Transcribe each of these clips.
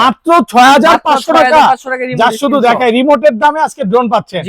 মাত্র ছয় হাজার পাঁচশো টাকা। যা শুধু দেখায় রিমোটের দামে আজকে ড্রোন পাচ্ছেন।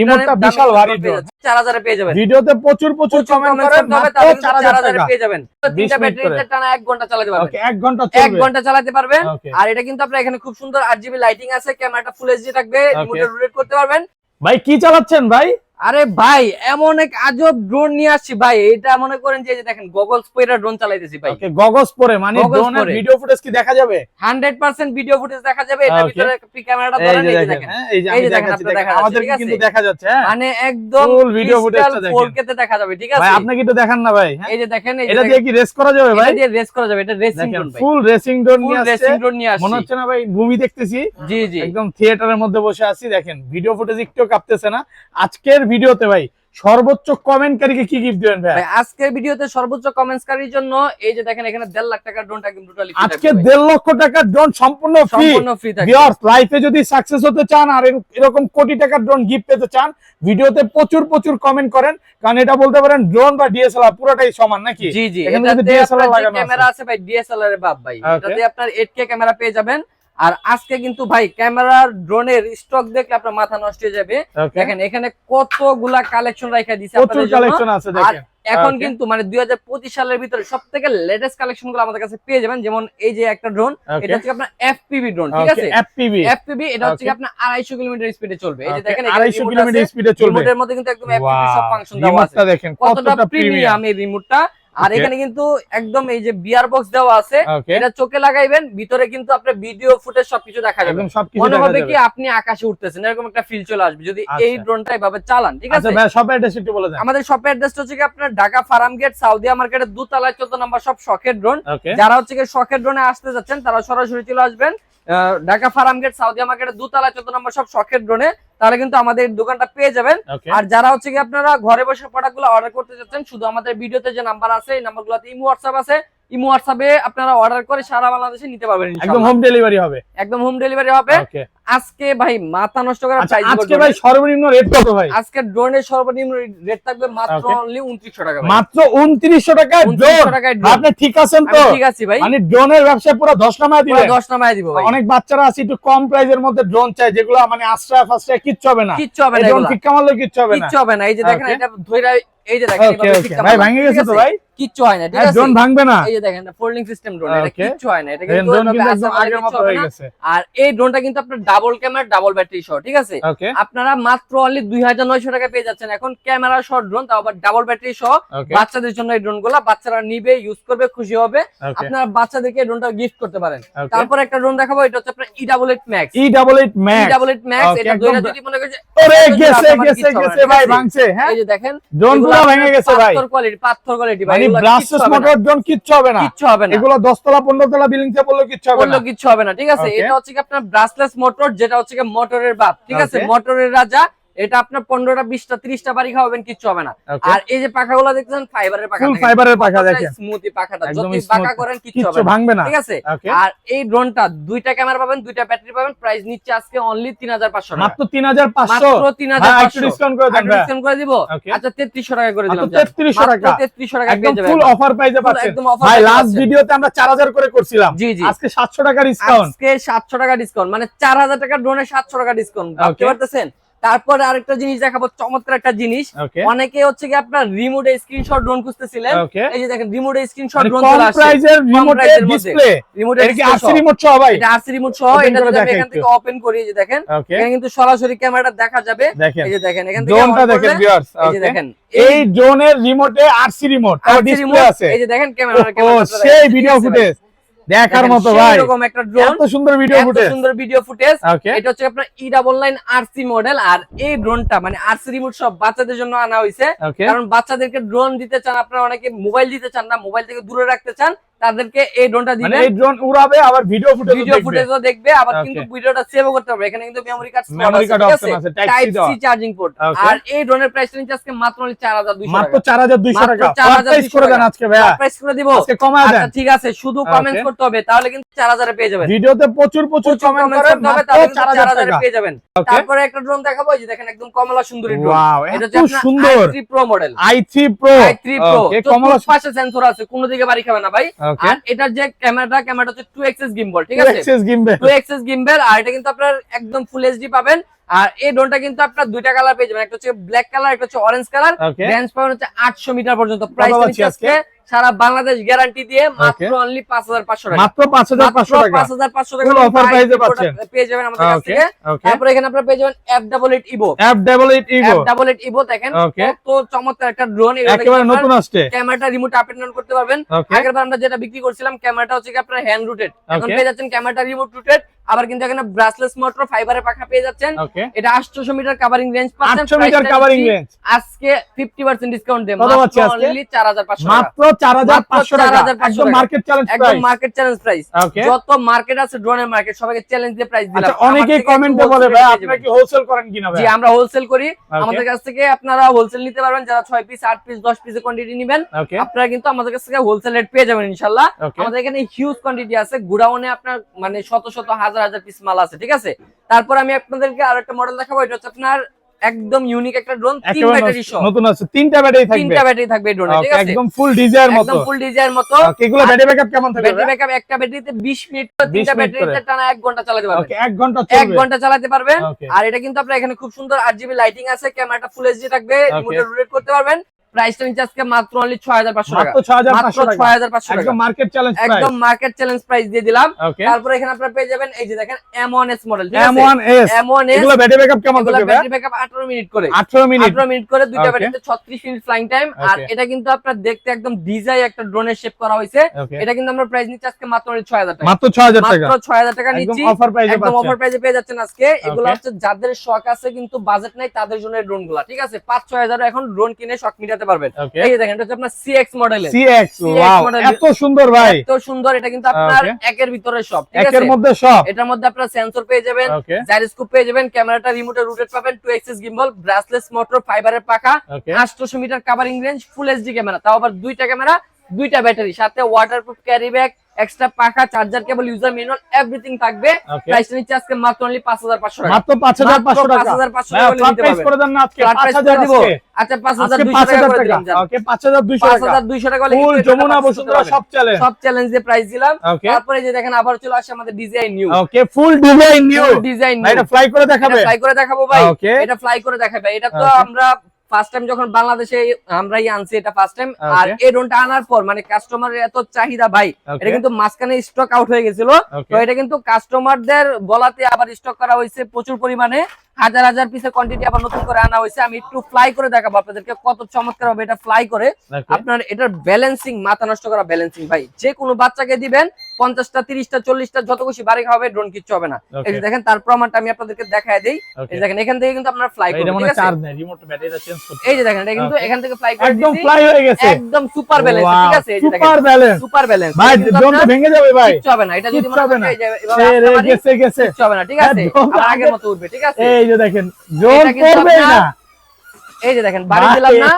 রিমোটটা বিশাল ভারী drone। চার হাজারে পেয়ে যাবেন। ভিডিওতে প্রচুর প্রচুর কমেন্ট করেন করতে হবে, মাত্র তাহলে কিন্তু চার 4000 পেয়ে যাবেন। তিনটা টানা এক ঘণ্টা চালাতে পারবেন। এক ঘণ্টা এক ঘণ্টা চালাতে পারবেন। আর এটা কিন্তু আপনার এখানে খুব সুন্দর আরজিবি লাইটিং আছে ক্যামেরাটা ফুল এইচডি থাকবে. রিমোটে রোটেট করতে পারবেন। ভাই কি চালাচ্ছেন ভাই? আরে ভাই এমন এক আজব ড্রোন নিয়ে আসছি ভাই। এটা মনে করেন যে দেখেন গগলস পরে ড্রোন চালাইতেছি ভাই। ওকে গগলস পরে মানে ড্রোনের ভিডিও ফুটেজ কি দেখা যাবে? 100% ভিডিও ফুটেজ দেখা যাবে। এটার Okay. ভিতরে আপনি ক্যামেরাটা এই ধরেন যে এই যে দেখেন দেখেন। হ্যাঁ, এই যে আমি দেখেন, দেখাচ্ছি দেখেন আমাদের? কিন্তু দেখা যাচ্ছে হ্যাঁ। মানে একদম Full video footage টা দেখেন। 4K তে দেখা যাবে ঠিক আছে? ভাই আপনি কি একটু দেখান না ভাই হ্যাঁ? এই যে দেখেন এটা দিয়ে কি রেস করা যাবে ভাই? এটা দিয়ে রেস করা যাবে এটা রেসিং ড্রোন ভাই। ফুল রেসিং ড্রোন নিয়ে আসছে। রেসিং ড্রোন নিয়ে আসছি। মনে হচ্ছে না ভাই মুভি দেখতেছি। জি জি। একদম থিয়েটারের মধ্যে বসে আছি দেখেন ভিডিও ফুটেজ একটু কাঁপতেছে না। আজকের ভিডিওতে ভাই সর্বোচ্চ কমেন্টকারীকে কি গিফট দিবেন ভাই? আজকের ভিডিওতে সর্বোচ্চ কমেন্টসকারীর জন্য এই যে দেখেন এখানে দেড় লাখ টাকার ড্রোনটা একদম টোটালি আজকে দেড় লক্ষ টাকার ড্রোন সম্পূর্ণ ফ্রি সম্পূর্ণ ফ্রি থাকবে। ভিউয়ার্স লাইফে যদি সাকসেস হতে চান আর এরকম কোটি টাকার ড্রোন গিফট পেতে চান ভিডিওতে প্রচুর প্রচুর কমেন্ট করেন। কারণ এটা বলতে পারেন ড্রোন বা ডিএসএলআর পুরোটাই সমান নাকি? জি জি এখানে কিন্তু DSLR লাগানো আছে। ক্যামেরা আছে ভাই ডিএসএলআর এর বাপ ভাই. এটাতে আপনার 8K ক্যামেরা পেয়ে যাবেন। আর আজকে কিন্তু ভাই ক্যামেরার ড্রোনের স্টক দেখলে আপনার মাথা নষ্ট হয়ে যাবে। দেখেন এখানে কতগুলা কালেকশন রাখা দিয়েছে প্রচুর আপনাদের কালেকশন আছে দেখেন। এখন কিন্তু মানে 2025 সালের ভিতরে সবথেকে লেটেস্ট কালেকশনগুলো আমাদের কাছে পেয়ে যাবেন। যেমন এই যে একটা ড্রোন এটা হচ্ছে আপনার এফপিভি ড্রোন ঠিক আছে? FPV এফপিভি এটা হচ্ছে আপনার 250 কিলোমিটার স্পিডে চলবে। এই যে দেখেন 250 কিলোমিটার স্পিডে চলবে। রিমোটের মধ্যে কিন্তু একদম এফপিভি সব ফাংশন দেওয়া আছে। দেখেন কতটা প্রিমিয়াম এই রিমোটটা আর এখানে কিন্তু একদম এই যে বিয়ার বক্স দেওয়া আছে এটা চোখে লাগাইবেন ভিতরে কিন্তু আপনার ভিডিও ফুটেজ সবকিছু দেখা যাবে। মনে হবে কি আপনি আকাশে উঠতেছেন এরকম একটা ফিল চলে আসবে। যদি আচ্ছা। এই ড্রোনটা এভাবে চালান ঠিক আচ্ছা আছে? অ্যাড্রেস আমাদের শপের অ্যাড্রেসটা হচ্ছে কি আপনার ঢাকা ফার্ম গেট সাউদিয়া মার্কেটের দুতলায় চোদ্দ নম্বর সব শখের ড্রোন যারা হচ্ছে কি শখের ড্রোনে আসতে যাচ্ছেন তারা সরাসরি চলে আসবেন। ঢাকা ফার্ম গেট সাউদিয়া মার্কেটের দুতলা চোদ্দ নম্বর সব শখের ড্রোনে তাহলে কিন্তু আমাদের দোকানটা পেয়ে যাবেন। আর যারা হচ্ছে কি আপনারা ঘরে বসে প্রোডাক্ট অর্ডার করতে চাচ্ছেন শুধু আমাদের ভিডিওতে যে নাম্বার আছে এই নাম্বার গুলোতে ইমো হোয়াটসঅ্যাপ আছে ইমো হোয়াটসঅ্যাপে আপনারা অর্ডার করে সারা বাংলাদেশে নিতে পারবেন একদম হোম ডেলিভারি হবে। একদম হোম ডেলিভারি হবে। আজকে ভাই মাথা নষ্ট করা আচ্ছা প্রাইস আজকে ভাই সর্বনিম্ন রেট কত ভাই? আজকে ড্রোনের সর্বনিম্ন রেট থাকবে মাত্র অনলি উনত্রিশশো টাকা মাত্র উনত্রিশশো টাকায় ড্রোন আপনি ঠিক আছেন তো? ঠিক আছি ভাই। মানে ড্রোনের ব্যবসা পুরো দশ নামায় পুরো দিবেন দশ নামায় দিব ভাই। অনেক বাচ্চারা আছে একটু কম প্রাইজের মধ্যে ড্রোন চাই যেগুলো মানে আশ্রয় ফাশ্রয় কিচ্ছু হবে না। কিচ্ছু হবে না ড্রোন এগুলা। ফিক্কা মারলেও কিচ্ছু হবে না। কিচ্ছু হবে না। এই যে দেখেন. এটা ধইরা এই যে দেখেন ভাই ভেঙে গেছে তো ভাই? কিচ্ছু হয় না ঠিক হ্যাঁ আছে? ড্রোন ভাঙবে না। এই যে দেখেন ফোল্ডিং সিস্টেম ড্রোন এটা কিচ্ছু হয় না এটা কিন্তু একদম আগের মতো হয়ে গেছে। আর এই ড্রোনটা কিন্তু আপনার ডাবল ক্যামেরা ডাবল ব্যাটারি সহ ঠিক আছে? আপনারা মাত্র অনলি দুই হাজার নয়শো টাকা পেয়ে যাচ্ছেন। এখন ক্যামেরা সহ ড্রোন তাও আবার ডাবল ব্যাটারি সহ। বাচ্চাদের জন্য এই ড্রোনগুলা বাচ্চারা নিবে ইউজ করবে খুশি হবে। আপনারা বাচ্চাদেরকে ড্রোনটা গিফট করতে পারেন। তারপর একটা ড্রোন দেখাবো এটা হচ্ছে আপনার E double eight max E double eight E max double eight max এটা দুইটা যদি মনে করে যে ওরে গেছে গেছে কিচ্ছু হবে না, গেছে ভাই ভাঙছে হ্যাঁ? এই যে দেখেন ড্রোন ভেঙে গেছে ভাই। পাথর কোয়ালিটি পাথর কোয়ালিটি ভাই মানে এগুলো হবে না। মোটর কিচ্ছু হবে না। কিচ্ছু হবে না। এগুলো দশতলা তলা বিল্ডিং তে পড়লেও কিচ্ছু হবে না। কিচ্ছু হবে না ঠিক আছে? এটা হচ্ছে কি আপনার ব্রাসলেস মোটর যেটা হচ্ছে কি মোটরের বাপ ঠিক আছে? মোটরের রাজা এটা আপনার পনেরোটা বিশটা ত্রিশটা বাড়ি খাওয়াবেন কিচ্ছু হবে না। আর এই যে পাখাগুলো দেখছেন ফাইবারের পাখা ফাইবারের পাখা দেখেন। স্মুথি পাখাটা। smooth। পাকা করেন কিচ্ছু হবে না। ভাঙবে না। ঠিক আছে? আর এই ড্রোনটা দুইটা ক্যামেরা পাবেন দুইটা ব্যাটারি পাবেন। প্রাইস নিচ্ছে আজকে অনলি তিন হাজার পাঁচশো টাকা। মাত্র তিন হাজার পাঁচশো? মাত্র তিন হাজার একটু পাঁচশো ডিসকাউন্ট করে দেন ডিসকাউন্ট করে দিব? আচ্ছা তেত্রিশশো টাকা করে দিলাম মাত্র 3300 টাকা। তেত্রিশশো টাকা একদম পেয়ে যাবেন। ফুল অফার প্রাইসে পাচ্ছেন। একদম offer ভাই লাস্ট ভিডিওতে আমরা চার হাজার করে করছিলাম। জি জি। আজকে সাতশো টাকা ডিসকাউন্ট আজকে সাতশো টাকা ডিসকাউন্ট মানে চার হাজার টাকা ড্রোনে সাতশো টাকা ডিসকাউন্ট ভাবতে পারতেছেন? তারপরে আরেকটা জিনিস দেখাবো চমৎকার একটা জিনিস। অনেকে হচ্ছে কি আপনার রিমোটে স্ক্রিনশট ড্রোন খুঁজতেছিলেন। এই যে দেখেন রিমোটে স্ক্রিনশট ড্রোন চলে আসছে। প্রাইজের রিমোটে ডিসপ্লে রিমোটে এটা কি আরসি রিমোট সহ। ভাই? এটা আরসি রিমোট সহ এটা যদি আমি এখান থেকে ওপেন করি এই যে দেখেন। এখানে কিন্তু সরাসরি ক্যামেরাটা দেখা যাবে। এই যে দেখেন এখান থেকে ড্রোনটা দেখেন ভিউয়ার্স এই যে দেখেন এই ড্রোনের রিমোটে আরসি রিমোট ডিসপ্লে আছে। এই যে দেখেন ক্যামেরা ও সেই ভিডিও ফুটেজ দেখার মতো ভাই। এরকম একটা ড্রোন এত সুন্দর ভিডিও এত ফুটেজ সুন্দর ভিডিও ফুটেজ এটা হচ্ছে আপনার E double nine RC model আর এই ড্রোনটা মানে আরসি রিমোট সব বাচ্চাদের জন্য আনা হইছে। কারণ বাচ্চাদেরকে ড্রোন দিতে চান আপনারা অনেকে মোবাইল দিতে চান না মোবাইল থেকে দূরে রাখতে চান। তাদেরকে এই ড্রোনটা মানে দিবেন এই ড্রোন উড়াবে আবার ভিডিও ফুটেজ ভিডিও ফুটেজও দেখবে আবার কিন্তু ভিডিওটা সেভও করতে পারবে। এখানে কিন্তু memory card memory card option আছে? টাইপ সি চার্জিং পোর্ট আর এই ড্রোনের প্রাইস নিচ্ছে আজকে মাত্র 4200 মাত্র টাকা। মাত্র টাকা। 4200 প্রাইস করে দেন টাকা। আজকে ভাইয়া। প্রাইস করে দিব। আজকে কমায় আচ্ছা দেন। ঠিক আছে শুধু. কমেন্ট করতে হবে তাহলে কিন্তু 4000 এ পেয়ে যাবেন। ভিডিওতে প্রচুর প্রচুর কমেন্ট করেন করতে হবে তাহলে কিন্তু চার হাজার 4000 এ পেয়ে যাবেন। তারপরে একটা ড্রোন দেখাবো এই যে দেখেন একদম কমলা সুন্দরী ড্রোন ওয়াও এটা হচ্ছে সুন্দর। i3 Pro model i3 Pro i3 Pro okay কমলা পাশে সেন্সর আছে কোনো দিকে বাড়ি খাবে না ভাই। আর এটার যে ক্যামেরাটা ক্যামেরাটা হচ্ছে টু এক্সেস গিম্বল ঠিক আছে? টু এক্সেস গিম্বল আর এটা কিন্তু আপনার একদম ফুল এইচডি পাবেন। আর এই ড্রোনটা কিন্তু আপনার দুইটা কালার পেয়ে যাবেন। একটা হচ্ছে ব্ল্যাক কালার একটা হচ্ছে অরেঞ্জ কালার রেঞ্জ পাবেন হচ্ছে আটশো মিটার পর্যন্ত। প্রাইস আজকে? সারা বাংলাদেশ গ্যারান্টি দিয়ে মাত্র অনলি পাঁচ হাজার পাঁচশো টাকা। মাত্র 5500 টাকা। পাঁচ হাজার পাঁচশো টাকা price এ দিয়ে পাচ্ছেন। পেয়ে যাবেন আমাদের কাছ থেকে। ওকে তারপরে এখানে আপনারা পেয়ে যাবেন F double eight Evo app double eight Evo double eight Evo দেখেন কত চমৎকার একটা ড্রোন একেবারে নতুন আসছে। ক্যামেরাটা রিমোট আপ এন্ড ডাউন করতে পারবেন। ওকে আগের বার আমরা যেটা বিক্রি করছিলাম ক্যামেরাটা হচ্ছে কি আপনার হ্যান্ড রুটেড এখন পেয়ে যাচ্ছেন ক্যামেরাটা রিমোট রুটেড আবার কিন্তু এখানে ব্রাসলেস মোটর ফাইবারের পাখা পেয়ে যাচ্ছেন। এটা 800 মিটার কভারিং রেঞ্জ পাচ্ছেন। 800 মিটার কভারিং রেঞ্জ আজকে 50% ডিসকাউন্ট পাচ্ছি মাত্র অনলি 4500 মাত্র 4500 টাকা। 4500 একদম মার্কেট চ্যালেঞ্জ একদম মার্কেট চ্যালেঞ্জ প্রাইস যত মার্কেট আছে ড্রোনের মার্কেট সবাইকে চ্যালেঞ্জ দিয়ে প্রাইস দিলাম। আচ্ছা অনেকেই কমেন্টে বলে ভাই যাবেন। কি হোলসেল করেন কিনা ভাই? জি আমরা হোলসেল করি। আমাদের কাছ থেকে আপনারা হোলসেল নিতে পারবেন। যারা 6 পিস 8 পিস 10 পিসের কোয়ান্টিটি নেবেন আপনারা কিন্তু আমাদের কাছ থেকে হোলসেল রেট পেয়ে যাবেন ইনশাআল্লাহ আমাদের এখানে হিউজ কোয়ান্টিটি আছে। গুডাউনে আপনার মানে শত শত হাজার হাজার হাজার পিস মাল আছে ঠিক আছে? তারপর আমি আপনাদেরকে আরও একটা মডেল দেখাবো এটা হচ্ছে আপনার একদম ইউনিক একটা ড্রোন তিন ব্যাটারি সহ নতুন আছে তিনটা ব্যাটারি থাকবে। তিনটা ব্যাটারি থাকবে ড্রোনে ঠিক আছে? একদম ফুল ডিজাইন মতো। একদম ফুল ডিজাইন মতো এগুলো ব্যাটারি ব্যাকআপ কেমন থাকবে? ব্যাটারি ব্যাকআপ একটা ব্যাটারিতে 20 মিনিট তো তিনটা ব্যাটারিতে টানা 1 ঘণ্টা চালাতে পারবেন। ওকে 1 ঘণ্টা এক চলবে ঘণ্টা চালাতে পারবেন। আর এটা কিন্তু আপনার এখানে খুব সুন্দর আরজিবি লাইটিং আছে ক্যামেরাটা ফুল এইচডি থাকবে. রিমোটে রোটেট করতে পারবেন। প্রাইসটা নিচে আজকে মাত্র অনলি 6500 টাকা। মাত্র 6500 মাত্র টাকা। 6500 টাকা একদম মার্কেট চ্যালেঞ্জ প্রাইস একদম মার্কেট চ্যালেঞ্জ প্রাইস দিয়ে দিলাম। তারপরে এখানে আপনারা পেয়ে যাবেন এই যে দেখেন M1S মডেল ঠিক আছে? M1S M1S এগুলো ব্যাটারি ব্যাকআপ কেমন থাকবে ব্যাটারি ব্যাকআপ 18 মিনিট করে। 18 মিনিট। 18 মিনিট করে দুইটা ব্যাটারিতে 36 মিনিট ফ্লাইং টাইম আর এটা কিন্তু আপনার দেখতে একদম ডিজাই একটা ড্রোনের শেপ করা হয়েছে। এটা কিন্তু আমরা প্রাইস নিচ্ছি আজকে মাত্র 6000 টাকা। মাত্র 6000 টাকা। মাত্র 6000 টাকা একদম নিচ্ছি। অফার প্রাইসে একদম অফার প্রাইসে পেয়ে যাচ্ছেন আজকে। এগুলো হচ্ছে যাদের শখ আছে কিন্তু বাজেট নাই তাদের জন্য ড্রোনগুলা ঠিক আছে? 5 6000 এখন ড্রোন কিনে শখ মিটাতে পারবেন। এই দেখেন এটা হচ্ছে আপনার CX মডেলের CX ওয়াও এত সুন্দর ভাই। এত সুন্দর এটা কিন্তু আপনার একের ভিতরে সব ঠিক আছে? একের মধ্যে সব এটার মধ্যে আপনারা সেন্সর পেয়ে যাবেন জাইরোস্কোপ পেয়ে যাবেন ক্যামেরাটা রিমোটে রুটেড পাবেন 2 এক্সিস গিম্বল ব্রাসলেস মোটর ফাইবারের পাখা okay 800 metre covering range full HD camera তাও আবার দুইটা ক্যামেরা দুইটা ব্যাটারি সাথে ওয়াটারপ্রুফ ক্যারি ব্যাগ এক্সট্রা পাখা charger cable user manual everything থাকবে। প্রাইসটা আজকে মাত্র অনলি 5500 টাকা। মাত্র 5500 টাকা। 5500 টাকা নিতে পারবেন। করে দেন না আজকে। ফ্ল্যাট প্রাইস 5000 দিব। আচ্ছা 5200 টাকা করে দিলাম। ওকে 5200 টাকা। 5200 টাকা ফুল যমুনা বসুন্ধরা সব চ্যালেঞ্জ সব চ্যালেঞ্জ দিয়ে প্রাইস দিলাম। তারপরে যে দেখেন আবার চলে আসে আমাদের design new okay full design new design ভাই এটা ফ্লাই করে দেখাবে। ফ্লাই করে দেখাবো ভাই। এটা ফ্লাই করে দেখাবে। এটা তো আমরা ফার্স্ট টাইম যখন বাংলাদেশে আমরাই আনছি এটা ফার্স্ট টাইম আর এই ড্রোনটা আনার পর মানে কাস্টমারের এত চাহিদা ভাই এটা কিন্তু মাঝখানে স্টক আউট হয়ে গেছিল। তো এটা কিন্তু কাস্টমারদের বলাতে আবার স্টক করা হয়েছে প্রচুর পরিমাণে। হাজার হাজার পিসের কোয়ান্টিটি আবার নতুন করে আনা হয়েছে। আমি একটু ফ্লাই করে দেখাবো আপনাদেরকে কত চমৎকার হবে এটা ফ্লাই করে। আপনার এটার ব্যালেন্সিং মাথা নষ্ট করা ব্যালেন্সিং ভাই। যে কোনো বাচ্চাকে দিবেন পঞ্চাশটা তিরিশটা চল্লিশটা যত খুশি বাড়ি খাওয়াবে ড্রোন কিচ্ছু হবে না। এই দেখেন তার প্রমাণটা আমি আপনাদেরকে দেখায় দেই। দেখেন এখান থেকে কিন্তু আপনার ফ্লাই এটা করবে ঠিক চার্জ নেই রিমোট ব্যাটারিটা চেঞ্জ করতে এই যে দেখেন এটা কিন্তু এখান থেকে ফ্লাই একদম ফ্লাই হয়ে গেছে। একদম সুপার ব্যালেন্স ঠিক আছে? এই যে দেখেন সুপার ব্যালেন্স সুপার ব্যালেন্স ভাই ড্রোনটা ভেঙে যাবে ভাই। কিচ্ছু হবে না। এটা যদি মনে হবে করেন না। এই যে এভাবে গেছে গেছে। কিচ্ছু হবে না ঠিক হ্যাঁ, আছে আগের মতো উঠবে ঠিক আছে? এই যে দেখেন ড্রোন করবে না। এই যে দেখেন বাড়ি দিলাম না।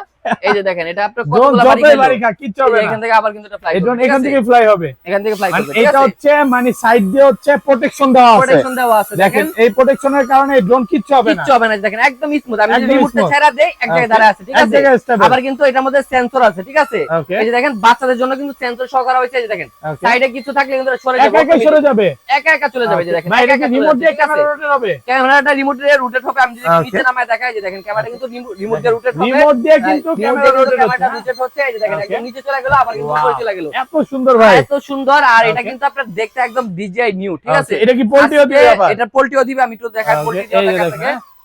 এই যে দেখেন এটা আপনার কতগুলো বাড়ি গেল? কিচ্ছু হবে এখান থেকে আবার কিন্তু এটা ফ্লাই এখান থেকে হবে। এখান থেকে ফ্লাই মানে করবে এটা হচ্ছে মানে সাইড দিয়ে হচ্ছে প্রোটেকশন দেওয়া আছে। প্রোটেকশন দেওয়া আছে দেখেন এই প্রোটেকশনের কারণে এই ড্রোন কিচ্ছু হবে না। কিচ্ছু হবে না দেখেন একদম স্মুথ আমি যদি রিমোটটা ছেড়া দেই এক জায়গায়. আছে ঠিক আছে? আবার কিন্তু এটার মধ্যে সেন্সর আছে ঠিক আছে? এই যে দেখেন বাচ্চাদের জন্য কিন্তু সেন্সর সহ করা হয়েছে এই যে দেখেন। সাইডে কিছু থাকলে কিন্তু সরে একা যাবে একা সরে যাবে? একা একা চলে যাবে যে দেখেন একা একা রিমোট দিয়ে ক্যামেরা রোটেট হবে? ক্যামেরাটা রিমোট দিয়ে রুটেট হবে আমি যদি নিচে নামায় দেখাই যে দেখেন ক্যামেরা কিন্তু রিমোট দিয়ে রুটেট হবে। রিমোট দিয়ে কিন্তু হ্যাঁ, এত সুন্দর ভাই। এত সুন্দর আর এটা কিন্তু আপনার দেখতে একদম ডিজাই নিউ ঠিক আছে? এটা কি পোল্ট্রিও দিবে এটা পোল্ট্রিও দিবে আমি তো দেখাই Okay, পোল্ট্রিও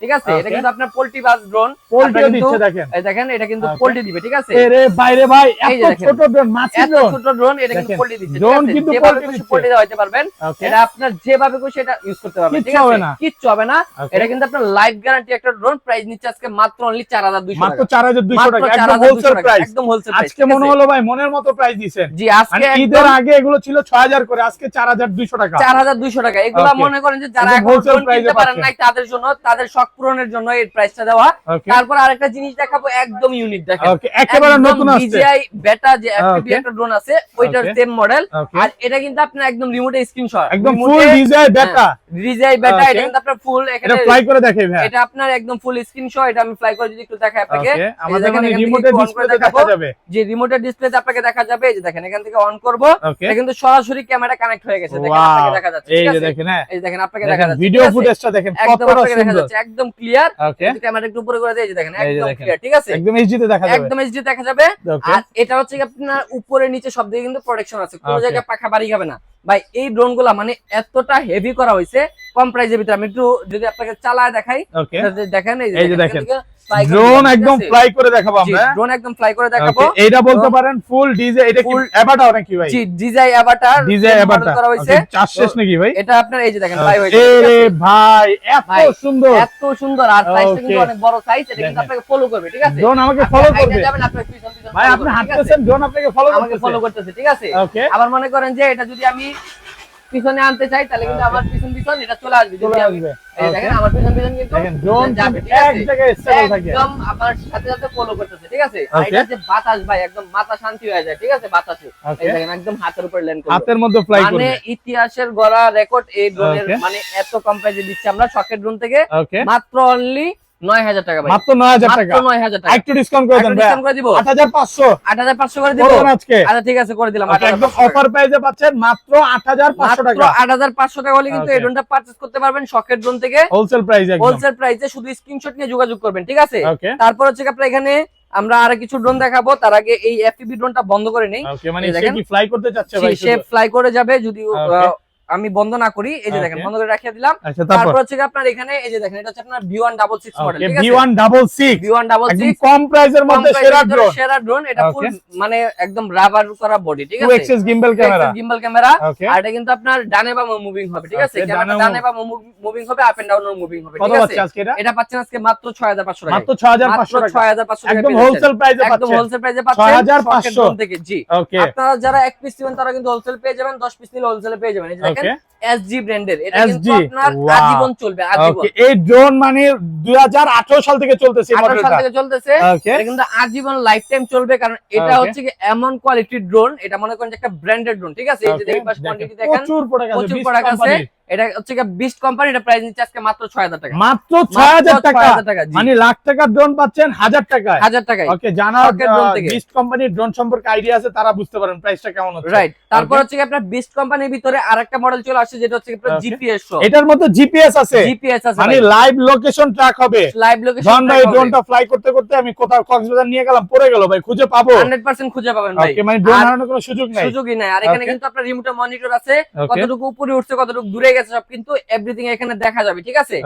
ঠিক আছে? এটা কিন্তু আপনার পোল্ট্রি বাস ড্রোন পোল্ট্রিও দিচ্ছে দেখেন। এই দেখেন এটা কিন্তু পোল্ট্রি দিবে ঠিক আছে? এরে বাইরে ভাই এত ছোট ড্রোন মাছি ড্রোন ছোট ড্রোন এটা কিন্তু পোল্ট্রি দিচ্ছে আছে? কিন্তু খুশি দিচ্ছে। পোল্ট্রি দেওয়া হতে পারবেন এটা আপনার যেভাবে খুশি এটা ইউজ করতে পারবেন ঠিক আছে? কিচ্ছু হবে না। এটা কিন্তু আপনার লাইফ গ্যারান্টি একটা ড্রোন প্রাইস নিচ্ছে আজকে মাত্র অনলি 4200 মাত্র টাকা। 4200 টাকা একদম হোলসেল প্রাইস একদম হোলসেল প্রাইস আজকে মনে হলো ভাই মনের মতো প্রাইস দিছেন জি মানে আজকে ঈদের আগে এগুলো ছিল 6000 করে আজকে 4200 টাকা। চার হাজার দুইশো টাকা। এগুলা মনে করেন যে যারা ড্রোন এ কিনতে পারেন নাই তাদের জন্য তাদের শখ শখ পূরণের জন্য এই প্রাইসটা দেওয়া। তারপর আরেকটা জিনিস দেখাবো একদম ইউনিক দেখাবো একেবারে নতুন বেটা যে. একটা ড্রোন আছে ওইটার. সেম মডেল আর এটা কিন্তু আপনার একদম রিমোটে স্ক্রিনশট একদম ফুল বেটা বেটা এটা কিন্তু আপনার ফুল এটা এখানে ফ্লাই করে দেখে ভাই এটা আপনার একদম ফুল স্ক্রিনশট এটা আমি ফ্লাই করে যদি একটু দেখাই আপনাকে। আমাদের মানে এখান ডিসপ্লেতে দেখা যাবে। যে রিমোটের ডিসপ্লেতে আপনাকে দেখা যাবে এই যে দেখেন এখান থেকে অন করব। এটা কিন্তু সরাসরি ক্যামেরা কানেক্ট হয়ে গেছে। দেখেন আপনাকে দেখা যাচ্ছে এই যে দেখেন হ্যাঁ। এই দেখেন আপনাকে দেখা যাচ্ছে ভিডিও ফুটেজটা দেখেন সুন্দর। একদম ক্লিয়ার ক্যামেরা একটু উপরে করে দিয়ে দেখেন একদম ক্লিয়ার ঠিক আছে? একদম এইচডি তে দেখা যাবে। একদম এইচডি দেখা যাবে। আর এটা হচ্ছে কি আপনার উপরে নিচে সব দিকে কিন্তু প্রোটেকশন আছে। কোনো জায়গায় পাখা বাড়ি যাবে না। ভাই এই ড্রোনগুলা মানে এতটা হেভি করা হয়েছে কম প্রাইজের ভিতরে। আমি একটু যদি আপনাকে চালায় দেখাই দেখেন এই যে দেখেন। ড্রোন একদম ফ্লাই করে দেখাবো আমরা। ড্রোন একদম ফ্লাই করে দেখাবো। এইটা বলতে পারেন ফুল ডিজে এটা কি অ্যাভাটার নাকি ভাই? জি ডিজাই অ্যাভাটার ডিজে অ্যাভাটার করা হয়েছে। চার শেষ নাকি ভাই? এটা আপনার এই যে দেখেন ফ্লাই হয়েছে। এ ঠিক রে আছে? ভাই এত সুন্দর। এত সুন্দর। আর সাইজটা কিন্তু অনেক বড় সাইজ এটা কিন্তু আপনাকে ফলো করবে ঠিক আছে? ড্রোন আমাকে ফলো করবে। যাবেন, আপনার পিছন পিছন ভাই আপনি? হাঁটতেছেন ড্রোন আপনাকে ফলো আমাকে ফলো করতেছে ঠিক আছে? আবার মনে করেন যে এটা যদি আমি পিছনে আনতে চাই তাহলে কিন্তু আমার পিছন পিছন এটা চলে আসবে। চলে আসবে। এই দেখেন আমার পিছন পিছন কিন্তু ড্রোন এক জায়গায় স্টেবল থাকে। একদম আমার সাথে সাথে ফলো করতেছে ঠিক আছে? এটা যে বাতাস ভাই একদম মাথা শান্তি হয়ে যায় ঠিক আছে? বাতাসে। এই দেখেন একদম হাতের উপর ল্যান্ড করবে হাতের মধ্যে ফ্লাই মানে ইতিহাসের গড়া রেকর্ড এই ড্রোনের মানে এত কম প্রাইসে দিচ্ছি আমরা শখের ড্রোন থেকে। মাত্র অনলি টাকা ভাই। মাত্র 9000 টাকা মাত্র নয় হাজার টাকা। একটু ডিসকাউন্ট করে দেন একটু করে দিব? 8500 আট হাজার পাঁচশো করে দিব? আজকে। আচ্ছা ঠিক আছে করে দিলাম। একদম অফার প্রাইসে পাচ্ছেন মাত্র 8500 টাকা। হলে কিন্তু এই ড্রোনটা করতে পারবেন ড্রোন থেকে। হোলসেল প্রাইস একদম। হোলসেল প্রাইসে শুধু স্ক্রিনশট নিয়ে যোগাযোগ করবেন ঠিক আছে? তারপর হচ্ছে আপনার এখানে আমরা আর কিছু ড্রোন দেখাবো। তার আগে এই ড্রোনটা বন্ধ করে নেই। ওকে মানে সে কি ফ্লাই করতে ভাই সে ফ্লাই করে যাবে যদি আমি বন্ধ না করি এই যে দেখেন বন্ধ করে রাখিয়ে দিলাম। আচ্ছা তারপর? হচ্ছে আপনার এখানে এই যে দেখেন এটা হচ্ছে আপনার V one double six model okay ঠিক আছে? V166 V one double six কম প্রাইসের মধ্যে সেরা ড্রোন সেরা ড্রোন এটা ফুল মানে একদম রাবার করা বডি ঠিক আছে? Axis gimbal camera gimbal camera আর এটা কিন্তু আপনার ডানে বা মুভিং হবে ঠিক আছে? ক্যামেরা ডানে বা মুভিং হবে আপ এন্ড ডাউন মুভিং হবে ঠিক আছে? এটা? পাচ্ছেন আজকে মাত্র 6500 টাকা। মাত্র 6500 টাকা। 6500 টাকা একদম হোলসেল প্রাইসে পাচ্ছেন একদম হোলসেল প্রাইসে পাচ্ছেন 6500 শখের থেকে। জি। আপনারা যারা এক পিস নেবেন তারা কিন্তু হোলসেল পেয়ে যাবেন 10 পিস নিলে হোলসেলে পেয়ে যাবেন। দেখেন এসজি ব্র্যান্ডের এটা কিন্তু আপনার আজীবন চলবে আজীবন। এই ড্রোন মানে 2018 সাল থেকে চলতেছে 18 সাল থেকে চলতেছে। এটা কিন্তু আজীবন লাইফ টাইম চলবে কারণ এটা হচ্ছে কি এমন কোয়ালিটির ড্রোন এটা মনে করেন যে একটা ব্র্যান্ডেড ড্রোন ঠিক আছে? এই যে দেখেন কোয়ান্টিটি দেখেন প্রচুর প্রোডাক্ট আছে প্রচুর প্রোডাক্ট আছে। কোম্পানির। এটা হচ্ছে কোম্পানি এটা প্রাইস নিচ্ছে আজকে মাত্র 6000 টাকা। মাত্র মাত্র 6000 টাকা। টাকা মানে লাখ টাকার ড্রোন পাচ্ছেন হাজার টাকায়। হাজার টাকায়। ওকে জানা কোম্পানির ড্রোন সম্পর্কে আইডিয়া আছে তারা বুঝতে পারেন প্রাইসটা কেমন হচ্ছে। রাইট তারপর হচ্ছে আপনার বিস্ট কোম্পানির ভিতরে আরেকটা মডেল চলে আসছে যেটা হচ্ছে আপনার জিপিএস এটার মধ্যে জিপিএস আছে। জিপিএস আছে মানে লাইভ লোকেশন ট্র্যাক হবে। লাইভ লোকেশন ধন ভাই ড্রোনটা ফ্লাই করতে করতে আমি কোথাও কক্সবাজার নিয়ে গেলাম পড়ে গেল ভাই খুঁজে পাবো। 100% খুঁজে পাবেন ভাই। ওকে মানে ড্রোন হারানোর কোনো সুযোগ নাই। সুযোগই নাই। আর এখানে কিন্তু আপনার রিমোট মনিটর আছে কতটুকু উপরে উঠছে কতটুকু দূরে গেছে সব কিন্তু এভরিথিং এখানে দেখা যাবে ঠিক আছে?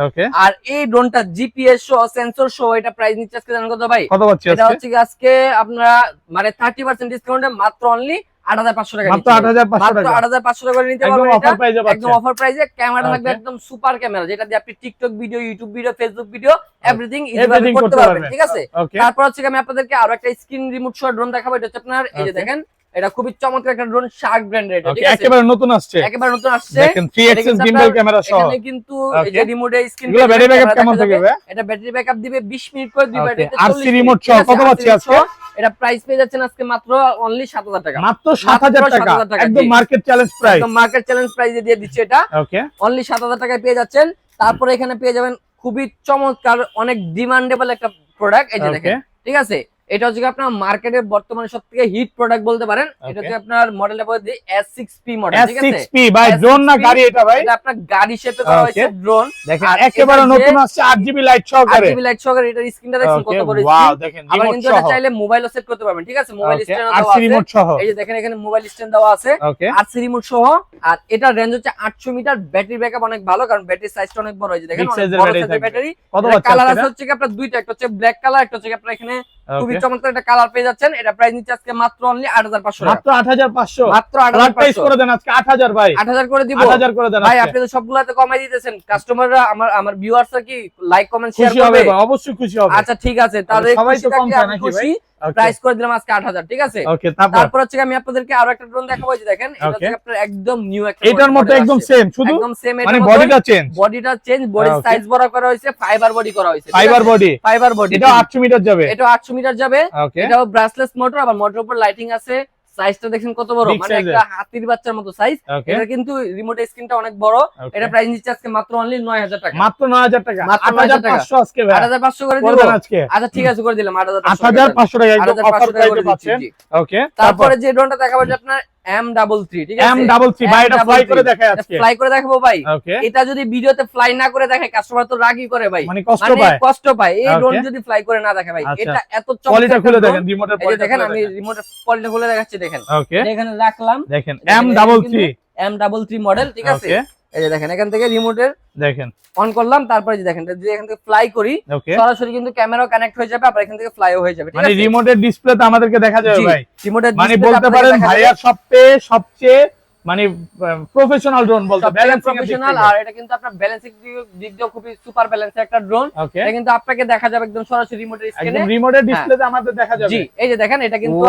আর এই ড্রোনটা জিপিএস শো সেন্সর শো এটা প্রাইস নিচ্ছে আজকে জানেন কত ভাই? কত পাচ্ছি এটা হচ্ছে আজকে আপনারা মানে 30% ডিসকাউন্টে মাত্র অনলি 8500 টাকা মাত্র দিচ্ছি ভাই। 8500 মাত্র টাকা। 8500 টাকা করে নিতে একদম পারবেন অফার এটা। প্রাইসে একদম পাচ্ছেন অফার ক্যামেরা থাকবে একদম সুপার ক্যামেরা যেটা দিয়ে আপনি TikTok video YouTube video Facebook video everything করতে করতে পারবেন পারবেন। ঠিক আছে? তারপর হচ্ছে আমি আপনাদেরকে আরও একটা স্ক্রিন রিমোট সহ ড্রোন দেখাবো এটা হচ্ছে আপনার এই যে দেখেন এটা খুবই চমৎকার একটা ড্রোন শার্ক ব্র্যান্ডের এটা ঠিক আছে? একেবারে নতুন আসছে। একেবারে নতুন আসছে। দেখেন 3 এটা এক্সেস কিন্তু গিম্বল আপনার ক্যামেরা সহ। এখানে কিন্তু এই যে রিমোটে স্ক্রিন এগুলো ব্যাটারি ব্যাকআপ কেমন থাকবে ভাই এটা ব্যাটারি ব্যাকআপ দিবে 20 মিনিট করে দুই Okay, ব্যাটারিতে RC 40 remote সহ। কত পাচ্ছি আজকে? এটা প্রাইস পেয়ে যাচ্ছেন আজকে মাত্র অনলি 7000 টাকা। মাত্র 7000 টাকা। একদম মার্কেট চ্যালেঞ্জ প্রাইস একদম মার্কেট চ্যালেঞ্জ প্রাইসে দিয়ে দিচ্ছে এটা। ওকে অনলি 7000 টাকায় পেয়ে যাচ্ছেন। তারপরে এখানে পেয়ে যাবেন খুবই চমৎকার অনেক ডিমান্ডেবল একটা প্রোডাক্ট এই যে দেখেন ঠিক আছে? এটা হচ্ছে আপনার মার্কেটের বর্তমানে সবথেকে হিট প্রোডাক্ট বলতে পারেন। এটা হচ্ছে আপনার মডেলটা বলতে S6P মডেল ঠিক আছে? S6P ভাই ড্রোন না গাড়ি এটা ভাই? এটা আপনার গাড়ি শেপে করা হয়েছে ড্রোন দেখেন আর একেবারে এটা নতুন আসছে 8GB লাইট সহকারে। আরজিবি লাইট সহকারে এটার স্ক্রিনটা দেখছেন ওকে কত বড় ওয়াও দেখেন আবার কিন্তু এটা চাইলে মোবাইলও সেট করতে পারবেন ঠিক আছে? মোবাইল স্ট্যান্ড দেওয়া আছে। রিমোট সহ। এই যে দেখেন এখানে মোবাইল স্ট্যান্ড দেওয়া আছে। ওকে আরসি রিমোট সহ। আর এটার রেঞ্জ হচ্ছে 800 মিটার ব্যাটারি ব্যাকআপ অনেক ভালো কারণ ব্যাটারি সাইজটা অনেক বড় যে দেখেন অনেক বড় সাইজের ব্যাটারি কত কালার আছে হচ্ছে কি আপনার দুইটা একটা হচ্ছে ব্ল্যাক কালার একটা হচ্ছে আপনার এখানে খুবই চমৎকার একটা কালার পেয়ে যাচ্ছেন। এটা প্রাইস নিচ্ছে আজকে মাত্র অনলি 8500 মাত্র 8500 মাত্র ফ্ল্যাট প্রাইস করে দেন আজকে 8000 ভাই। 8000 করে দিব। 8000 করে দেন ভাই আপনি তো সবগুলাতে কমাই দিতেছেন। কাস্টমাররা আমার আমার ভিউয়ার্সরা কি লাইক কমেন্ট শেয়ার হবে করবে? অবশ্যই খুশি হবে। আচ্ছা ঠিক আছে। তাদের সবাই তো কম নাকি খুশি। Okay. প্রাইস করে দিলাম আজকে আট হাজার ঠিক আছে? ওকে তারপর? হচ্ছে আমি আপনাদেরকে আরও একটা ড্রোন দেখাবো যে দেখেন এটা হচ্ছে আপনার একদম নিউ একটা এটার মতো একদম সেম শুধু? একদম সেম মানে বডিটা চেঞ্জ বডিটা চেঞ্জ বডি সাইজ বড় করা হয়েছে ফাইবার বডি করা হয়েছে ফাইবার বডি ফাইবার বডি এটা 800 মিটার যাবে? এটা 800 মিটার যাবে। এটা এটাও ব্রাসলেস মোটর আবার মোটর উপর লাইটিং আছে। সাইজটা দেখেন কত বড়। মানে একটা হাতির বাচ্চার মতো সাইজ এটা কিন্তু রিমোট স্ক্রিনটা অনেক বড়। এটা প্রাইস নিচ্ছে আজকে মাত্র অনলি 9000 টাকা। মাত্র 9000 টাকা। মাত্র 9000 টাকা। 8500 আজকে ভাই। 8500 করে দিব। আজকে। আচ্ছা ঠিক আছে করে দিলাম। 8500 8500 টাকা একদম অফার টাকা প্রাইসে পাচ্ছেন। ওকে তারপরে যে ড্রোনটা দেখাবো যে আপনার এম ডাবল থ্রি ঠিক আছে? এম ডাবল থ্রি ভাই এটা ফ্লাই করে দেখায় আজকে। ফ্লাই করে দেখাবো ভাই। এটা যদি ভিডিওতে ফ্লাই না করে দেখে কাস্টমার তো রাগই করে ভাই। মানে কষ্ট মানে পায়। কষ্ট পায়। এই. ড্রোন যদি ফ্লাই করে না দেখে ভাই আচ্ছা। এটা এত চমৎকার খুলে দেখেন রিমোটের দেখেন আমি রিমোটের কোয়ালিটি খুলে দেখাচ্ছি দেখেন। এখানে রাখলাম। দেখেন M double three M double three model ঠিক আছে? এই যে দেখেন এখান থেকে রিমোটের দেখেন। অন করলাম তারপরে যে দেখেন যদি এখান থেকে ফ্লাই করি সরাসরি কিন্তু ক্যামেরাও কানেক্ট হয়ে যাবে আবার এখান থেকে ফ্লাইও হয়ে যাবে মানে রিমোটের ডিসপ্লে ডিসপ্লেতে আমাদেরকে দেখা যাবে ভাই। রিমোটের মানে বলতে পারেন ভাইয়া সবচেয়ে সবচেয়ে মানে প্রফেশনাল ড্রোন বলতে ব্যালেন্স প্রফেশনাল আর এটা কিন্তু আপনার ব্যালেন্সিং দিক দিয়ে খুবই সুপার ব্যালেন্স একটা ড্রোন এটা কিন্তু আপনাকে দেখা যাবে একদম সরাসরি রিমোটের স্ক্রিনে একদম রিমোটের ডিসপ্লেতে আমাদের দেখা যাবে। জি এই যে দেখেন এটা কিন্তু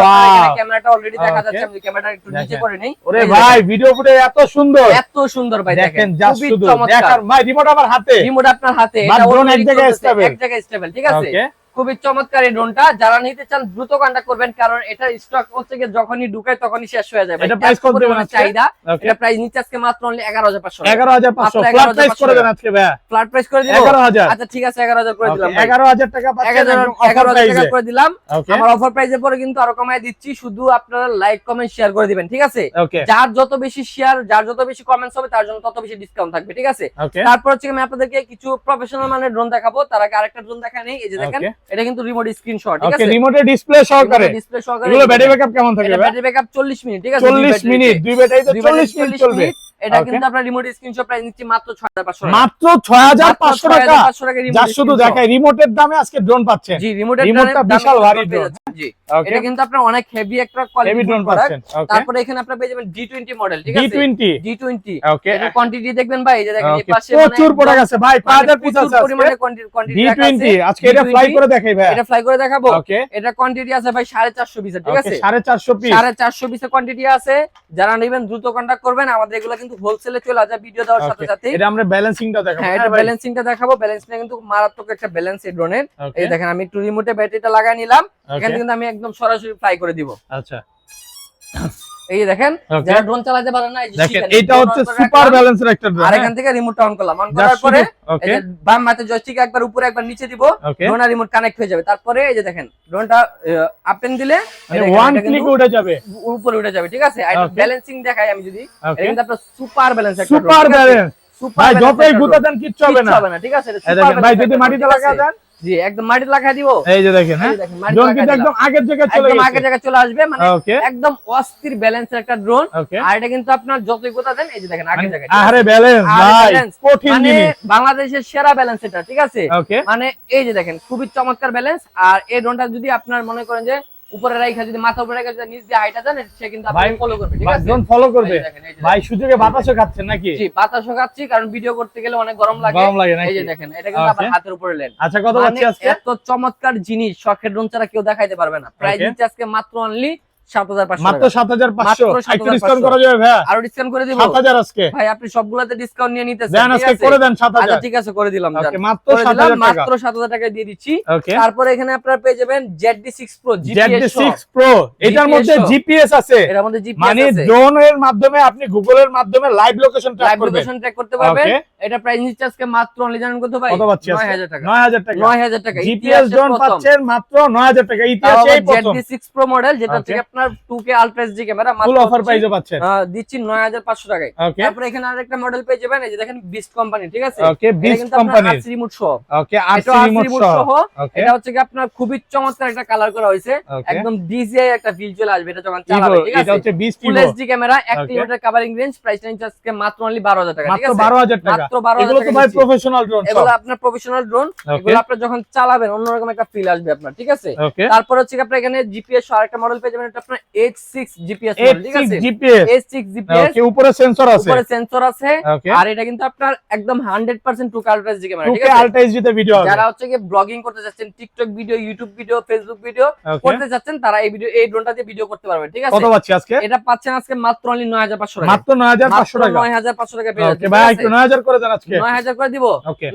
ক্যামেরাটা অলরেডি দেখা যাচ্ছে আমি ক্যামেরাটা একটু নিচে করে নেই। ওরে ভাই ভিডিও ফুটে এত সুন্দর। এত সুন্দর ভাই দেখেন জাস্ট খুবই শুধু চমৎকার। দেখার ভাই রিমোট আমার হাতে। রিমোট আপনার হাতে এটা drone এক জায়গায় stable। এক জায়গায় স্টেবল ঠিক আছে? ওকে খুবই চমৎকার এই ড্রোনটা যারা নিতে চান দ্রুত কন্টাক্ট করবেন কারণ এটা স্টক হচ্ছে গিয়ে যখনই ঢুকায় তখনই শেষ হয়ে ভাই। এটা এত কত দেবেন? চাহিদা। এটা প্রাইস নিচ্ছে আজকে মাত্র অনলি 11500 11500 ফ্ল্যাট প্রাইস করে দেন আজকে ভাই ফ্ল্যাট প্রাইস করে দিব? 11000 আচ্ছা ঠিক আছে 11000 করে দিলাম। 11000 টাকা পাচ্ছেন 11000 অফার 11000 প্রাইসে টাকা করে দিলাম। আমার অফার প্রাইসের পরে কিন্তু আরও কমায় দিচ্ছি। শুধু আপনারা লাইক কমেন্ট শেয়ার করে দিবেন ঠিক আছে? যার যত বেশি শেয়ার যার যত বেশি কমেন্টস হবে তার জন্য তত বেশি ডিসকাউন্ট থাকবে ঠিক আছে? তারপর হচ্ছে আমি আপনাদেরকে কিছু প্রফেশনাল মানের ড্রোন দেখাবো। তার আগে আরেকটা ড্রোন দেখা নেই। এই যে দেখেন এটা কিন্তু রিমোট স্ক্রিনশট ঠিক আছে? রিমোটের ডিসপ্লে সহকারে। ডিসপ্লে সহকারে এগুলো ব্যাটারি ব্যাকআপ কেমন থাকবে ব্যাটারি ব্যাকআপ 40 মিনিট ঠিক আছে? 40 মিনিট দুই ব্যাটারিতে 40 মিনিট চলবে। এটা. কিন্তু আপনার রিমোট স্ক্রিনশট প্রাইস নিচ্ছি মাত্র 6500 টাকা। মাত্র 6500 টাকা। 6500 টাকা যা শুধু। দেখায় রিমোটের দামে আজকে ড্রোন পাচ্ছেন। জি রিমোটের Remote টা বিশাল ভারী drone। জি এটা কিন্তু আপনার অনেক হেভি একটা কোয়ালিটি ড্রোন পাচ্ছেন তারপরে এখানে আপনারা পেয়ে যাবেন D20 মডেল ঠিক আছে? D20 D20 ওকে এটা কোয়ান্টিটি দেখবেন ভাই এই যে দেখেন এই পাশে মানে প্রচুর প্রোডাক্ট আছে ভাই 5000 আছে। পরিমাণে কোয়ান্টিটি D20 আজকে এটা ফ্লাই করে দেখাই ভাই। এটা ফ্লাই করে দেখাবো। এটা কোয়ান্টিটি আছে ভাই 450 পিসের ঠিক আছে? 450 পিস সাড়ে চারশো পিসের কোয়ান্টিটি আছে। যারা নেবেন দ্রুত কন্টাক্ট করবেন। আমাদের এগুলো কিন্তু হোলসেলে চলে আসে ভিডিও দেওয়ার সাথে সাথে এটা আমরা ব্যালেন্সিংটা দেখাবো। হ্যাঁ এটা ব্যালেন্সিংটা দেখাবো। ব্যালেন্সিংটা কিন্তু মারাত্মক একটা ব্যালেন্স এই ড্রোনের এই দেখেন আমি একটু রিমোটে ব্যাটারিটা লাগাই নিলাম। এখান এখানে কিন্তু আমি একদম সরাসরি ফ্লাই করে দিব। আচ্ছা। এই যে দেখেন যারা ড্রোন চালাতে পারে না দেখেন এটা হচ্ছে সুপার ব্যালেন্সের একটা ড্রোন আর এখান থেকে রিমোটটা অন করলাম। অন করার পরে এই যে বাম হাতে জয়স্টিক একবার উপরে একবার নিচে দিব ড্রোন আর রিমোট কানেক্ট হয়ে যাবে। তারপরে এই যে দেখেন ড্রোনটা আপেন দিলে ওয়ান ক্লিক উঠে যাবে। উপরে উঠে যাবে ঠিক আছে? আর ব্যালেন্সিং দেখাই আমি যদি আপনার সুপার ব্যালেন্স একটা সুপার ব্যালেন্স সুপার ভাই যতই গুতা দেন কিচ্ছু হবে না। ঠিক আছে? এটা এই super দেখেন ভাই যদি মাটিতে লাগা দেন জি একদম মাটি লাগাই দিব। এই যে দেখেন হ্যাঁ? ড্রোন কিন্তু একদম আগের জায়গায় চলে গেছে আগের জায়গায় চলে আসবে মানে একদম অস্থির ব্যালেন্সের একটা ড্রোন আর এটা কিন্তু আপনার যতই কথা দেন এই যে দেখেন আগের জায়গায় আরে ব্যালেন্স ভাই কঠিন মানে জিনিস। বাংলাদেশের সেরা ব্যালেন্স এটা ঠিক আছে? মানে এই যে দেখেন খুবই চমৎকার ব্যালেন্স আর এই ড্রোনটা যদি আপনার মনে করেন যে উপরে রাইখা যদি মাথা উপরে রাইখা যদি নিচ দিয়ে হাইটা সে কিন্তু আপনাকে ফলো করবে ঠিক আছে? ফলো করবে। ভাই সুযোগে বাতাসও খাচ্ছেন নাকি? জি বাতাসও খাচ্ছি কারণ ভিডিও করতে গেলে অনেক গরম লাগে। গরম লাগে এই যে দেখেন এটা কিন্তু আপনার হাতের উপরে লেন আচ্ছা কত আছে আজকে? এত চমৎকার জিনিস শখের ড্রোন ছাড়া কেউ দেখাইতে পারবে না। প্রাইস. আজকে মাত্র অনলি মাত্র সাত হাজার পাঁচশো। মাত্র একটু 7,500 ডিসকাউন্ট করা যাবে ভাই আরও ডিসকাউন্ট করে দিব? সাত হাজার আজকে। ভাই আপনি সবগুলাতে ডিসকাউন্ট নিয়ে নিতেছেন আজকে করে দেন সাত আচ্ছা হাজার ঠিক আছে করে দিলাম যান। মাত্র সাত হাজার টাকা। মাত্র সাত হাজার টাকায় দিয়ে দিচ্ছি। তারপরে এখানে আপনারা পেয়ে যাবেন Z six pro Z six pro এটার মধ্যে জিপিএস আছে। এর মধ্যে জিপিএস মানে মাধ্যমে আপনি গুগলের মাধ্যমে লাইভ লোকেশন ট্র্যাক করবেন। লোকেশন ট্র্যাক করতে পারবেন। এটা প্রাইস নিচ্ছে আজকে মাত্র অনলি জানেন কত ভাই? কত আজকে? 9000 টাকা। 9000 টাকা। 9000 টাকা। জিপিএস ড্রোন পাচ্ছেন মাত্র 9000 টাকা। ইতিহাসে এই প্রথম। জেড সিক্স প্রো মডেল যেটা. আপনার 2K ultra HD camera full offer প্রাইসে পাচ্ছেন? দিচ্ছি 9500 টাকায়। তারপরে এখানে আরেকটা মডেল পেয়ে যাবেন এই যে দেখেন বিস্ট কোম্পানি ঠিক আছে? ওকে বিস্ট কোম্পানির রিমোট সহ। ওকে আরসি রিমোট সহ। এটা হচ্ছে কি আপনার খুবই চমৎকার একটা কালার করা হয়েছে। একদম ডিজিআই একটা ফিল চলে আসবে এটা যখন চালাবে ঠিক এটা হচ্ছে beast full HD camera 1 kilometre covering range price নিচ্ছে আজকে মাত্র অনলি 12000 টাকা ঠিক মাত্র 12000 টাকা। মাত্র এগুলো তো ভাই প্রফেশনাল ড্রোন এগুলো আপনার প্রফেশনাল ড্রোন এগুলো আপনার যখন চালাবেন অন্যরকম একটা ফিল আসবে আপনার ঠিক আছে? তারপর হচ্ছে কি আপনার এখানে জিপিএস আরেকটা মডেল পেয়ে যাবেন এটা আপনার এইচ সিক্স জিপিএস ঠিক আছে? জিপিএস ওকে উপরে সেন্সর আছে। উপরে সেন্সর আছে। আর এটা কিন্তু আপনার একদম হান্ড্রেড পার্সেন্ট টু কার্টাস জি ক্যামেরা ঠিক আছে? আলট্রা এইচডি তে ভিডিও হবে। যারা হচ্ছে কি ব্লগিং করতে যাচ্ছেন TikTok video YouTube video Facebook video করতে যাচ্ছেন তারা এই ভিডিও এই ড্রোনটা দিয়ে ভিডিও করতে পারবেন ঠিক আছে? কত পাচ্ছি আজকে? এটা পাচ্ছেন আজকে মাত্র অনলি নয় হাজার পাঁচশো টাকা। মাত্র 9500 টাকা। নয় হাজার পাঁচশো টাকা পেয়ে ওকে ভাই একটু 9000 করে দেন আজকে। নয় হাজার করে দিব?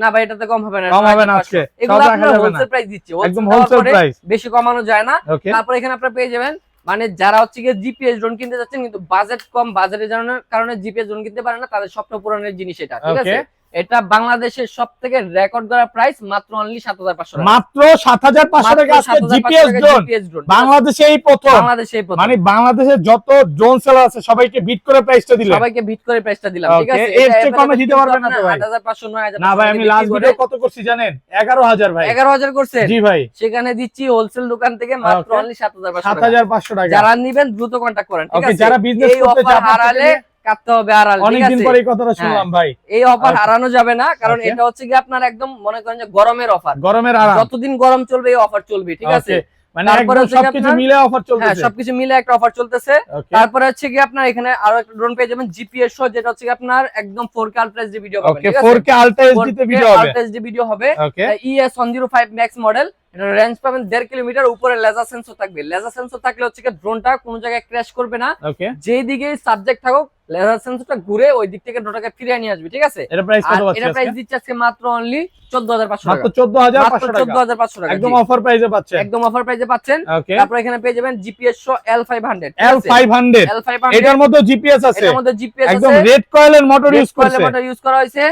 না ভাই এটাতে কম হবে না কম হবে না আজকে। এগুলো আপনার হোলসেল প্রাইস দিচ্ছি। একদম হোলসেল প্রাইস বেশি কমানো যায় না। তারপর এখানে আপনারা পেয়ে যাবেন মানে যারা হচ্ছে গিয়ে জিপিএস ড্রোন কিনতে যাচ্ছেন, কিন্তু বাজেট কম বাজেটের কারণে জিপিএস ড্রোন কিনতে পারে না, তাদের স্বপ্ন পূরণের জিনিস এটা, ঠিক আছে? এটা বাংলাদেশের সব থেকে রেকর্ড করা প্রাইস মাত্র অনলি সাত হাজার পাঁচশো মাত্র 7500 টাকা আজকে জিপিএস ড্রোন বাংলাদেশে এই প্রথম। বাংলাদেশে এই প্রথম। মানে বাংলাদেশে যত ড্রোন সেলার আছে সবাইকে বিট করে প্রাইসটা দিলেন। সবাইকে ভিট করে প্রাইসটা দিলাম ঠিক আছে? এর চেয়ে কমে দিতে পারবেন না ভাই? 8500 9000 না ভাই আমি লাস্ট ভিডিও কত করছি জানেন? 11000 ভাই। 11000 করছেন? জি ভাই। সেখানে দিচ্ছি হোলসেল দোকান থেকে মাত্র. অনলি 7500 টাকা। 7500 টাকা। যারা নিবেন দ্রুত কন্টাক্ট করেন ঠিক আছে? যারা বিজনেস করতে চান হারালে কাটতে হবে ঠিক অনেকদিন পরে এই কথাটা শুনলাম ভাই। এই অফার. হারানো যাবে না কারণ এটা হচ্ছে কি আপনার একদম মনে করেন যে গরমের অফার গরমের আরাম যতদিন গরম চলবে এই অফার চলবে ঠিক আছে? মানে তারপরে হচ্ছে কি আপনার- মিলে অফার হ্যাঁ একটা এখানে আরও ড্রোন পেয়ে যাবেন জিপিএস যেটা হচ্ছে আপনার একদম 4K আলট্রা এইচডি ভিডিও পাবেন ওকে ঠিক আছে? 4K আলট্রা এইচডি ভিডিও হবে। আলট্রা এইচডি ভিডিও হবে। ES one zero five max model range পাবেন দেড় কিলোমিটার উপরে লেজার সেন্সর থাকবে। লেজার সেন্সর থাকলে হচ্ছে ড্রোনটা কোনো জায়গায় ক্র্যাশ করবে না। যেই দিকে সাবজেক্ট থাকুক লেজার সেন্সরটা ঘুরে ওই দিক থেকে ড্রোনটাকে ফিরিয়ে নিয়ে আসবে ঠিক আছে? এটা প্রাইস কত পাচ্ছি এটা প্রাইস দিচ্ছে আজকে মাত্র অনলি চোদ্দ হাজার পাঁচশো মাত্র টাকা। 14500 টাকা। টাকা একদম অফার প্রাইসে পাচ্ছেন। একদম অফার প্রাইসে পাচ্ছেন। তারপর এখানে পেয়ে যাবেন GPS show L five hundred L500 L five এটার মধ্যে জিপিএস আছে। এটার মধ্যে জিপিএস আছে। একদম রেড কয়েলের মোটর ইউজ করছে। ইউজ করা হয়েছে।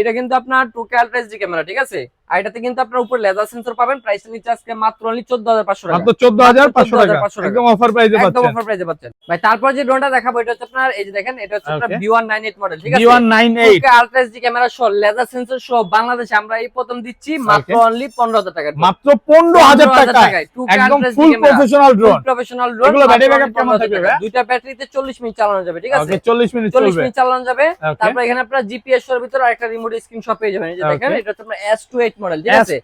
এটা কিন্তু আপনার two K ultra HD camera ঠিক আছে? আর এটাতে কিন্তু আপনার উপর লেজার সেন্সর পাবেন। প্রাইসটা নিচে আজকে মাত্র অনলি চোদ্দ হাজার পাঁচশো টাকা। মাত্র 14500 টাকা। একদম অফার প্রাইসে একদম অফার প্রাইসে পাচ্ছেন। ভাই তারপর যে ড্রোনটা দেখাবো এটা হচ্ছে আপনার এই যে দেখেন এটা হচ্ছে আপনার Okay. B198 মডেল ঠিক আছে? B198 two K ultra HD camera সহ লেজার সেন্সর সহ বাংলাদেশে আমরা এই প্রথম দিচ্ছি মাত্র অনলি 15000 টাকা। মাত্র 15000 টাকা একদম full professional drone professional drone এগুলো battery backup কেমন থাকবে দুইটা ব্যাটারিতে 40 মিনিট চালানো যাবে ঠিক আছে? ওকে 40 মিনিট 40 মিনিট চালানো যাবে। ওকে তারপর এখানে আপনার জিপিএস এর ভিতরে একটা রিমোট স্ক্রিনশট পেয়ে যাবেন এই যে দেখেন এটা হচ্ছে আপনার S28 মডেল ঠিক আছে?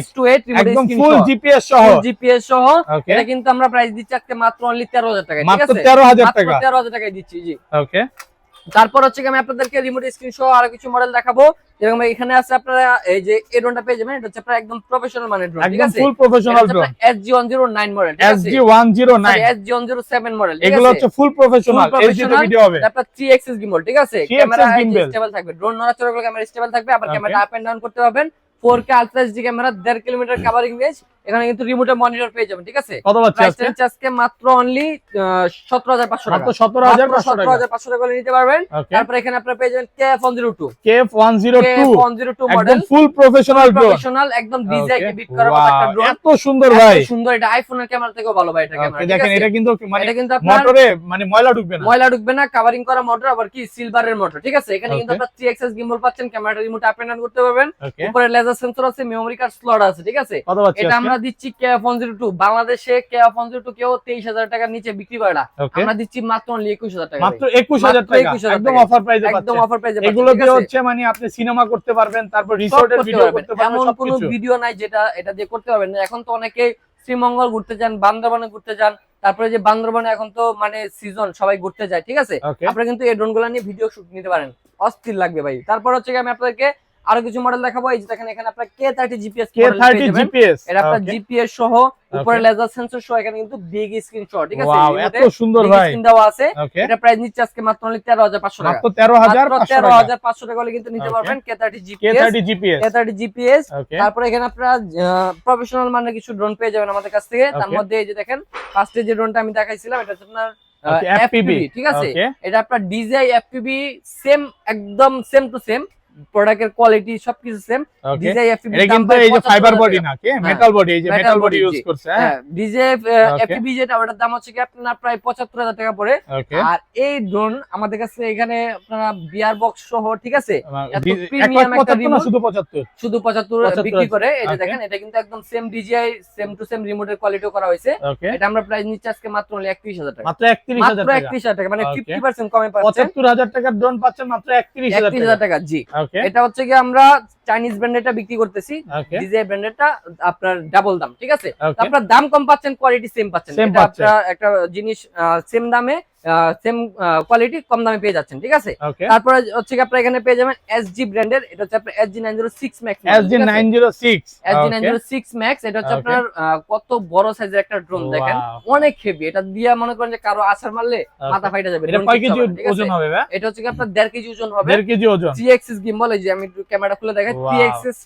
S28 S28 একদম ফুল জিপিএস সহ। জিপিএস সহ। এটা কিন্তু আমরা প্রাইস দিচ্ছি আজকে মাত্র অনলি 13000 টাকা ঠিক মাত্র আছে? 13000 টাকা। 13000 টাকায় দিচ্ছি জি। ওকে তারপর হচ্ছে আমি আপনাদেরকে রিমোট স্ক্রিন সহ আরও কিছু মডেল দেখাবো। এখানে আছে আপনারা এই যে এই ড্রোনটা পেয়ে যাবেন এটা হচ্ছে আপনার একদম প্রফেশনাল মানের ড্রোন ঠিক আছে? Full professional drone SG109 model ঠিক আছে? SG109 SG107 মডেল এগুলো হচ্ছে ফুল প্রফেশনাল তে professional, ভিডিও হবে। তারপর 3 গিম্বল ঠিক আছে? ক্যামেরা স্টেবল থাকবে। ড্রোন নড়াচড়া করলে ক্যামেরা স্টেবল থাকবে আবার ক্যামেরা আপ এন্ড ডাউন করতে পারবেন। 4K ultra HD camera 1.5 kilometre covering range এখানে কিন্তু রিমোটে মনিটর পেয়ে যাবেন ঠিক আছে? কত পাচ্ছি প্রাইস আজকে? মাত্র অনলি 17500 টাকা। মাত্র 17500 টাকা। 17500 টাকা করে নিতে পারবেন। তারপর এখানে আপনারা পেয়ে যাবেন KF102 KF102 KF102 একদম model full professional drone professional একদম ডিজাইন. বিট করা একটা ড্রোন এত সুন্দর ভাই। সুন্দর এটা আইফোনের ক্যামেরা থেকেও ভালো ভাই এটা ক্যামেরা দেখেন এটা কিন্তু মানে এটা কিন্তু আপনার মোটরে মানে ময়লা ঢুকবে না। ময়লা ঢুকবে না কাভারিং করা মোটর আবার কি সিলভারের মোটর ঠিক আছে? এখানে কিন্তু. আপনার 3 গিম্বল পাচ্ছেন ক্যামেরাটা রিমোট আপ এন্ড ডাউন করতে পারবেন। উপরে লেজার সেন্সর আছে মেমরি কার্ড স্লট আছে ঠিক আছে? কত এটা আজকে? আমরা দিচ্ছি KF102 বাংলাদেশে KF102 কেউ 23000 টাকার নিচে বিক্রি করে না। আমরা দিচ্ছি মাত্র অনলি 21000 টাকা। মাত্র 21000 মাত্র টাকা। 21,000 একদম অফার প্রাইসে একদম অফার প্রাইসে এগুলো দিয়ে হচ্ছে মানে আপনি সিনেমা করতে পারবেন তারপর রিসোর্টের ভিডিও করতে পারবেন। এমন কোনো ভিডিও নাই যেটা এটা দিয়ে করতে পারবেন না। এখন তো অনেকে শ্রীমঙ্গল ঘুরতে যান বান্দরবানে ঘুরতে যান তারপরে যে বান্দরবানে এখন তো মানে সিজন সবাই ঘুরতে যায় ঠিক আছে? আপনারা কিন্তু এই ড্রোনগুলা নিয়ে ভিডিও শুট নিতে পারেন। অস্থির লাগবে ভাই। তারপর হচ্ছে আমি আপনাদেরকে আরও কিছু মডেল দেখাবো। এই যে দেখেন এখানে আপনার K thirty GPS K30 GPS এটা আপনার জিপিএস সহ উপরে লেজার সেন্সর সহ এখানে কিন্তু বিগ স্ক্রিন সহ ঠিক আছে? এত সুন্দর ভাই। স্ক্রিন দেওয়া আছে। এটা প্রাইস নিচ্ছে আজকে মাত্র অনলি তেরো হাজার পাঁচশো টাকা। মাত্র 13500 তেরো টাকা হলে কিন্তু নিতে পারবেন K thirty GPS K30 GPS K thirty GPS তারপরে এখানে আপনারা প্রফেশনাল মানের কিছু ড্রোন পেয়ে যাবেন আমাদের কাছ থেকে। তার মধ্যে এই যে দেখেন ফার্স্টে যে ড্রোনটা আমি দেখাইছিলাম এটা হচ্ছে আপনার FPV, ঠিক আছে? এটা আপনার ডিজাই এফপিবি সেম একদম সেম টু সেম প্রোডাক্টের কোয়ালিটি সবকিছু সেম ডিজাই এটা কিন্তু এই যে ফাইবার বডি না কি? মেটাল বডি এই যে মেটাল বডি ইউজ করছে হ্যাঁ হ্যাঁ। ডিজে এফপিবি যেটা ওটার দাম হচ্ছে কি আপনার প্রায় পঁচাত্তর হাজার টাকা পড়ে। আর এই ড্রোন আমাদের কাছে এখানে আপনারা বিয়ার বক্স সহ ঠিক আছে? এত লাখ একটা remote। শুধু পঁচাত্তর? শুধু 75 বিক্রি করে। এই যে দেখেন এটা কিন্তু একদম same DJI same two same রিমোটের কোয়ালিটিও করা হয়েছে। এটা আমরা প্রাইস নিচ্ছি আজকে মাত্র only 31000 টাকা। মাত্র একত্রিশ হাজার মাত্র টাকা। 31000 টাকা মানে Okay. 50% কমে পাচ্ছেন পঁচাত্তর হাজার টাকার ড্রোন পাচ্ছেন মাত্র একত্রিশ হাজার 31000 টাকা জি। এটা হচ্ছে কি আমরা চাইনিজ ব্র্যান্ডেরটা বিক্রি করতেছি। ওকে ডিজিআই ব্র্যান্ডেরটা আপনার ডাবল দাম ঠিক আছে? আপনার দাম কম পাচ্ছেন কোয়ালিটি সেম পাচ্ছেন। এটা। আপনার একটা জিনিস সেম দামে সেম কোয়ালিটি কম দামে পেয়ে যাচ্ছেন ঠিক আছে? তারপরে হচ্ছে আপনার এখানে পেয়ে যাবেন এসজি ব্র্যান্ডের এটা হচ্ছে আপনার SG nine zero six max SG 906 SG nine zero six max এটা হচ্ছে আপনার কত বড় সাইজের একটা ড্রোন দেখেন। অনেক হেভি এটা দিয়ে মনে করেন যে কারও আছাড় মারলে মাথা ফাইটা যাবে এটা কয় কেজি? ওজন হবে এটা হচ্ছে কি আপনার দেড় কেজি ওজন হবে। 1.5 কেজি ওজন। থ্রি এক্সিস গিম্বল এই যে আমি ক্যামেরা খুলে দেখাই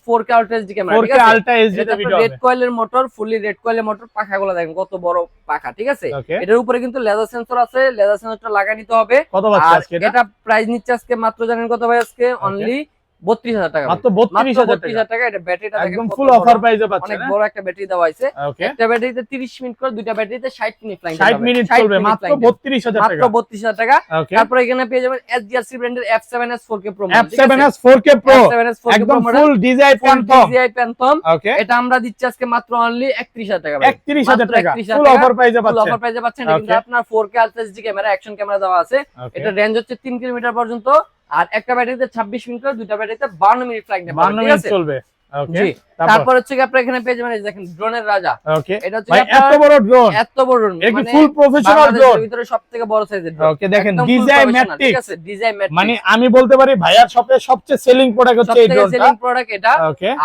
four K ultra HD camera ঠিক 4K আছে আলট্রা ভিডিও রেড কয়েলের মোটর ফুললি রেড কয়েলের মোটর পাখাগুলো দেখেন কত বড় পাখা ঠিক আছে? এটার উপরে কিন্তু লেজার সেন্সর আছে লেজার সেন্সরটা লাগা নিতে হবে। কত আজকে এটা? এটা প্রাইস নিচ্ছে আজকে মাত্র জানেন কত ভাই আজকে? অনলি বত্রিশ হাজার টাকা মাত্র মাত্র 32000 বত্রিশ হাজার টাকা। এটা ব্যাটারিটা একদম ফুল অফার প্রাইসে পাচ্ছেন অনেক বড় একটা ব্যাটারি দেওয়া হয়েছে। একটা ব্যাটারিতে 30 মিনিট করে দুইটা ব্যাটারিতে 60 মিনিট ফ্লাইং 60 মিনিট চলবে। মাত্র 32000 মাত্র 32000 টাকা। তারপর এখানে পেয়ে যাবেন এসডিআরসি ব্র্যান্ডের F7s 4K Pro F7s 4K Pro একদম full design Phantom DJI Phantom এটা আমরা দিচ্ছি আজকে মাত্র অনলি 31000 টাকা ভাই 31000 টাকা। 31,000 ফুল টাকা। অফার প্রাইসে ফুল পাচ্ছেন। অফার প্রাইসে পাচ্ছেন। কিন্তু আপনার 4K ultra camera action camera দেওয়া আছে। এটা রেঞ্জ হচ্ছে 3 কিলোমিটার পর্যন্ত। আর একটা ব্যাটারিতে 26 মিনিট করে দুইটা ব্যাটারিতে 52 মিনিট ফ্লাইং 52 মিনিট চলবে। ওকে তারপর? হচ্ছে কি আপনারা এখানে পেয়ে যাবেন দেখেন ড্রোনের রাজা। ওকে এটা হচ্ছে আপনার এত বড় ড্রোন এত বড় মানে ফুল প্রফেশনাল ড্রোন ভিতরে সবথেকে বড় সাইজের ড্রোন ওকে দেখেন ম্যাট্রিক ঠিক আছে? ডিজাইন মানে আমি বলতে পারি ভাইয়ার শপে সবচেয়ে সেলিং প্রোডাক্ট হচ্ছে এই ড্রোনটা সেলিং প্রোডাক্ট এটা।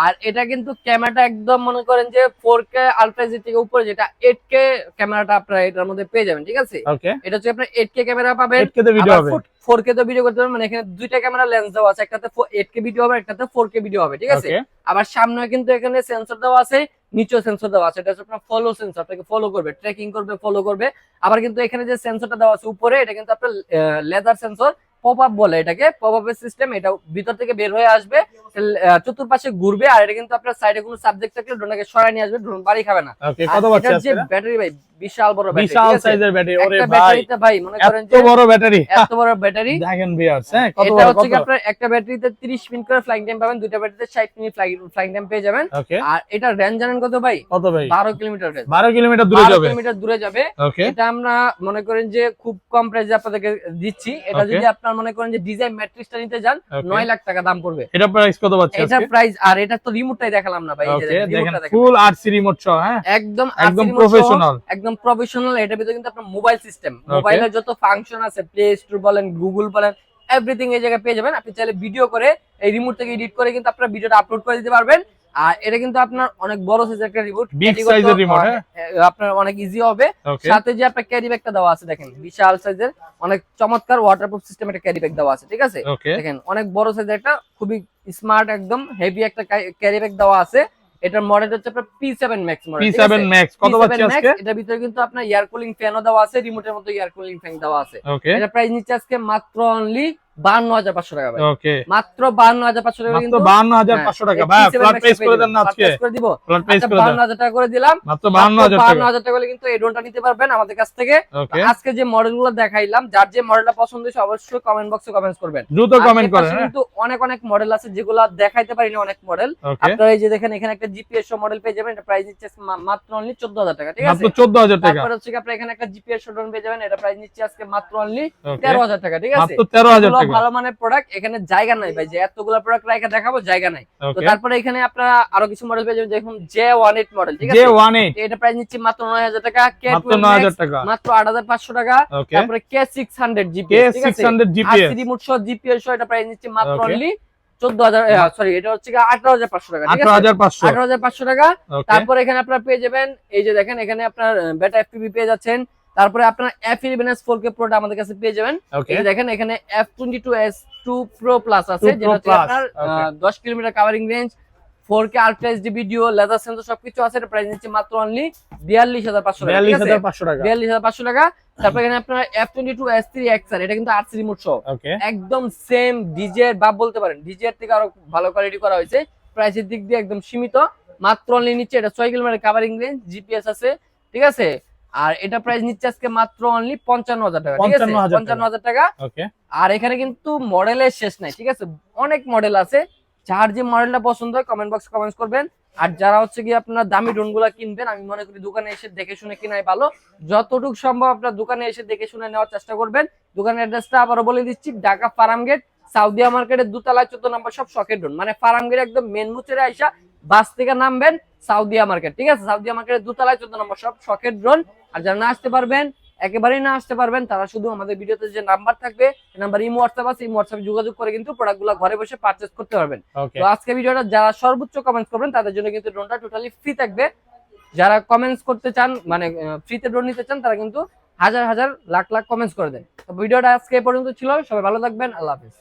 আর এটা কিন্তু ক্যামেরাটা একদম মনে করেন যে 4K আলট্রা থেকে উপরে যেটা 8K ক্যামেরাটা আপনারা এটার মধ্যে পেয়ে যাবেন ঠিক আছে? এটা হচ্ছে আপনার 8K ক্যামেরা পাবেন। 8K তে ভিডিও হবে। 4K তো ভিডিও করতে পারবেন মানে এখানে দুইটা ক্যামেরা লেন্স দেওয়া আছে একটাতে 8K ভিডিও হবে একটাতে 4K ভিডিও হবে ঠিক আছে? আবার সামনে কিন্তু এখানে সেন্সর দেওয়া আছে, নিচেও সেন্সর দেওয়া আছে। এটা হচ্ছে আপনার ফলো সেন্সর আপনাকে ফলো করবে ট্রেকিং করবে ফলো করবে। আবার কিন্তু এখানে যে সেন্সরটা দেওয়া আছে উপরে, এটা কিন্তু আপনার লেদার সেন্সর পপ আপ বলে এটাকে পপ আপের সিস্টেম এটা ভিতর থেকে বের হয়ে আসবে চতুর্পাশে ঘুরবে আর এটা কিন্তু আপনার সাইডে কোনো সাবজেক্ট থাকলে ড্রোনকে সরাই নিয়ে আসবে ড্রোন বাড়ি খাবে না। এটার যে ব্যাটারি ভাই বিশাল বড় ব্যাটারি বিশাল সাইজের ব্যাটারি ওরে একটা ভাই ব্যাটারিতে ভাই মনে করেন এত বড় ব্যাটারি এত বড় ব্যাটারি দেখেন ভিউয়ার্স হ্যাঁ কত বড় হচ্ছে কি আপনার একটা ব্যাটারিতে 30 মিনিট করে ফ্লাইং টাইম পাবেন দুইটা ব্যাটারিতে 60 মিনিট ফ্লাইং টাইম পেয়ে যাবেন। আর এটা রেঞ্জ জানেন কত ভাই? কত ভাই? 12 কিলোমিটার রেঞ্জ 12 কিলোমিটার দূরে 12 কিলোমিটার দূরে যাবে। ওকে এটা আমরা মনে করেন যে খুব কম প্রাইসে আপনাদেরকে দিচ্ছি। এটা যদি আপনার মনে করেন যে ডিজাইন ম্যাট্রিক্সটা নিতে যান 9 লাখ টাকা দাম পড়বে। এটা প্রাইস কত এটা প্রাইস আর এটা তো রিমোটটাই দেখালাম না ভাই এই যে দেখেন। ফুল আরসি রিমোট সহ হ্যাঁ? একদম একদম প্রফেশনাল একদম প্রফেশনাল এটার ভিতরে কিন্তু আপনার মোবাইল সিস্টেম মোবাইলের যত ফাংশন আছে প্লে স্টোর বলেন গুগল বলেন এভরিথিং এই জায়গায় পেয়ে যাবেন। আপনি চাইলে ভিডিও করে এই রিমোট থেকে এডিট করে কিন্তু আপনার ভিডিওটা আপলোড করে দিতে পারবেন। আর এটা কিন্তু আপনার অনেক বড় সাইজের একটা রিমোট এর remote, হ্যাঁ? আপনার অনেক ইজি হবে। সাথে যে আপনার ক্যারি ব্যাগটা দেওয়া আছে দেখেন বিশাল সাইজের অনেক চমৎকার ওয়াটারপ্রুফ সিস্টেম একটা ক্যারি ব্যাগ দেওয়া আছে ঠিক আছে? দেখেন অনেক বড় সাইজের একটা খুবই স্মার্ট একদম হেভি একটা ক্যারি ব্যাগ দেওয়া আছে। এটার মডেল হচ্ছে আপনার P seven max model P7 Max কত পাচ্ছে আজকে? এটার ভিতরে কিন্তু আপনার এয়ার কুলিং ফ্যানও দেওয়া আছে রিমোটের মতো এয়ার কুলিং ফ্যান দেওয়া আছে। এটা প্রাইস নিচ্ছে আজকে মাত্র অনলি বান্ন হাজার পাঁচশো টাকা ভাই। ওকে। মাত্র বান্ন হাজার পাঁচশো টাকা মাত্র কিন্তু 52500 টাকা। ভাই ফ্ল্যাট প্রাইস করে দেন যাবেন। না flat আজকে। করে দিব। ফ্ল্যাট প্রাইস আচ্ছা করে দেন। বান্ন হাজার টাকা করে দিলাম। মাত্র 52000 টাকা। হাজার টাকা হলে কিন্তু এই ড্রোনটা নিতে পারবেন আমাদের কাছ থেকে। আজকে যে মডেলগুলো দেখাইলাম যার যে মডেলটা পছন্দ হয়েছে অবশ্যই কমেন্ট বক্সে কমেন্টস করবেন। দ্রুত কমেন্ট করেন হ্যাঁ। কিন্তু অনেক অনেক মডেল আছে যেগুলো দেখাইতে পারিনি অনেক মডেল আপনারা এই যে দেখেন এখানে একটা জিপিএস মডেল পেয়ে যাবেন এটা প্রাইস নিচ্ছে মাত্র অনলি চোদ্দ হাজার টাকা ঠিক আছে? মাত্র 14000 টাকা। তারপর হচ্ছে আপনারা এখানে একটা জিপিএস ড্রোন পেয়ে যাবেন এটা প্রাইস নিচ্ছে আজকে মাত্র অনলি ওকে। তেরো হাজার টাকা ঠিক আছে? মাত্র 13000 ভালো মানের প্রোডাক্ট এখানে জায়গা নাই ভাই। যে এতগুলো প্রোডাক্ট রাখা দেখাবো জায়গা নাই। তো তারপরে এখানে আপনারা আরও কিছু মডেল পেয়ে যাবেন দেখুন জে ওয়ান এইট মডেল ঠিক জে আছে 18 এটা প্রাইস নিচ্ছে মাত্র নয় হাজার টাকা। কে মাত্র 9000 টাকা। মাত্র আট হাজার পাঁচশো টাকা। তারপরে কে সিক্স হান্ড্রেড ঠিক আছে? 600 জিপিএস রিমোট সহ জিপিএস সহ এটা প্রাইস নিচ্ছি মাত্র অনলি চোদ্দ হাজার সরি এটা হচ্ছে আঠারো হাজার পাঁচশো টাকা ঠিক আছে? 18500 আঠারো হাজার পাঁচশো টাকা। তারপর এখানে আপনারা পেয়ে যাবেন এই যে দেখেন এখানে আপনার বেটা এফপিবি পেয়ে যাচ্ছেন। তারপরে আপনার F eleven S four K প্রোটা আমাদের কাছে পেয়ে যাবেন। দেখেন এখানে F twenty two S two pro plus আছে 2 যেটা হচ্ছে আপনার. দশ kilometre covering range four K ultra HD video laser sensor সবকিছু আছে এটা প্রাইস নিচ্ছে মাত্র অনলি বিয়াল্লিশ হাজার পাঁচশো টাকা 42500 টাকা। বিয়াল্লিশ হাজার পাঁচশো টাকা। তারপর এখানে আপনার F twenty two S three X এটা কিন্তু আর্টস রিমোট সহ একদম সেম ডিজে বা বলতে পারেন ডিজে এর থেকে আরও ভালো কোয়ালিটি করা হয়েছে। প্রাইসের দিক দিয়ে একদম সীমিত মাত্র অনলি নিচ্ছে এটা ছয় কিলোমিটার কাভারিং রেঞ্জ জিপিএস আছে ঠিক আছে? আর এটা প্রাইস নিচ্ছে আজকে মাত্র অনলি পঞ্চান্ন হাজার টাকা ঠিক আছে? পঞ্চান্ন হাজার টাকা। আর এখানে কিন্তু মডেলের শেষ নাই ঠিক আছে? অনেক মডেল আছে। যার যে মডেলটা পছন্দ হয় কমেন্ট বক্স কমেন্টস করবেন। আর যারা হচ্ছে কি আপনার দামি ড্রোনগুলা কিনবেন আমি মনে করি দোকানে এসে দেখে শুনে কিনাই ভালো। যতটুকু সম্ভব আপনার দোকানে এসে দেখে শুনে নেওয়ার চেষ্টা করবেন। দোকানের অ্যাড্রেসটা আবারও বলে দিচ্ছি ঢাকা ফার্ম গেট সাউদিয়া মার্কেটের দুতলায় চোদ্দ নম্বর সব শখের ড্রোন মানে ফার্ম গেট একদম মেন মুচেরে আইসা বাস থেকে নামবেন। সাউদিয়া মার্কেট ঠিক আছে? সাউদিয়া মার্কেটের দুতলায় চোদ্দ নম্বর সব শখের ড্রোন আর যারা না আসতে পারবেন একেবারেই না আসতে পারবেন তারা শুধু আমাদের ভিডিওতে যে নাম্বার থাকবে নাম্বার ইমো হোয়াটসঅ্যাপ আছে ইমো হোয়াটসঅ্যাপে যোগাযোগ করে কিন্তু প্রোডাক্টগুলো ঘরে বসে পারচেস করতে পারবেন। তো আজকে ভিডিওটা যারা সর্বোচ্চ কমেন্টস করবেন তাদের জন্য কিন্তু ড্রোনটা টোটালি ফ্রি থাকবে। যারা কমেন্টস করতে চান মানে ফ্রিতে ড্রোন নিতে চান তারা কিন্তু হাজার হাজার লাখ লাখ কমেন্টস করে দেন। তো ভিডিওটা আজকে পর্যন্ত ছিল সবাই ভালো থাকবেন আল্লাহ হাফিজ।